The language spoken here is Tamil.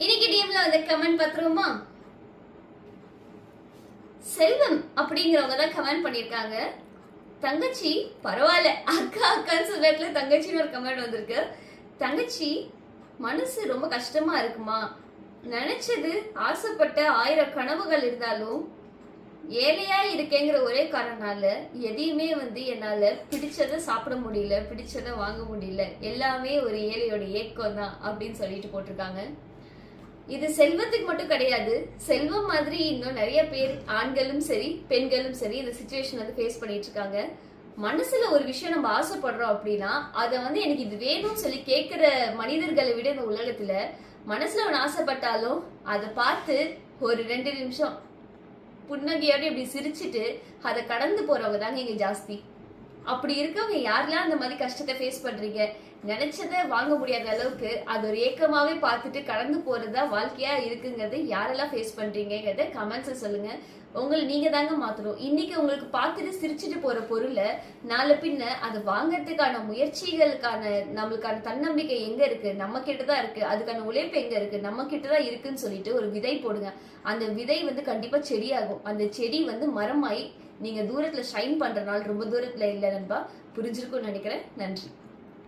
இன்னைக்கு டிஎம்ல வந்து கமெண்ட் பார்த்துருவோமா? செல்வம் அப்படிங்கிறவங்க தான் கமெண்ட் பண்ணியிருக்காங்க. தங்கச்சி பரவாயில்ல. அக்கா அக்கான்னு சொல்றதுல தங்கச்சின்னு ஒரு கமெண்ட் வந்திருக்கு. தங்கச்சி மனசு ரொம்ப கஷ்டமா இருக்குமா? நினைச்சது ஆசைப்பட்ட ஆயிரம் கனவுகள் இருந்தாலும் ஏழையா இருக்கேங்கிற ஒரே காரணனால எதையுமே வந்து என்னால பிடிச்சதை சாப்பிட முடியல பிடிச்சதை வாங்க முடியல. எல்லாமே ஒரு ஏழையோட ஏக்கம் தான் அப்படின்னு சொல்லிட்டு போட்டிருக்காங்க. இது செல்வத்துக்கு மட்டும் கிடையாது. செல்வம் மாதிரி இன்னும் நிறைய பேர் ஆண்களும் சரி பெண்களும் சரி இந்த சுச்சுவேஷன் வந்து ஃபேஸ் பண்ணிட்டு இருக்காங்க. மனசுல ஒரு விஷயம் நம்ம ஆசைப்படுறோம் அப்படின்னா அதை வந்து எனக்கு இது வேணும்னு சொல்லி கேட்கிற மனிதர்களை விட இந்த உலகத்துல மனசுல ஒன்று ஆசைப்பட்டாலும் அதை பார்த்து ஒரு ரெண்டு நிமிஷம் புன்னகையோட இப்படி சிரிச்சிட்டு அதை கடந்து போறவங்க தாங்க இங்க ஜாஸ்தி. அப்படி இருக்கவங்க யாரெல்லாம் அந்த மாதிரி கஷ்டத்தை ஃபேஸ் பண்றீங்க? நினைச்சதை வாங்க முடியாத அளவுக்கு அது ஒரு ஏக்கமாவே பார்த்துட்டு கடந்து போறதா வாழ்க்கையா இருக்குங்கிறது யாரெல்லாம் ஃபேஸ் பண்றீங்கிறத கமெண்ட்ஸ் சொல்லுங்க. உங்களை நீங்க தாங்க மாத்தணும். இன்னைக்கு உங்களுக்கு பார்த்துட்டு சிரிச்சுட்டு போற பொருளை நாளை பின்ன அதை வாங்கறதுக்கான முயற்சிகளுக்கான நம்மளுக்கான தன்னம்பிக்கை எங்க இருக்கு? நம்ம கிட்டதான் இருக்கு. அதுக்கான உழைப்பு எங்க இருக்கு? நம்ம கிட்டதான் இருக்குன்னு சொல்லிட்டு ஒரு விதை போடுங்க. அந்த விதை வந்து கண்டிப்பா செடியாகும். அந்த செடி வந்து மரமாயி நீங்க தூரத்துல ஷைன் பண்றனால ரொம்ப தூரத்துல இல்ல நண்பா. புரிஞ்சிருக்கும்னு நினைக்கிறேன். நன்றி.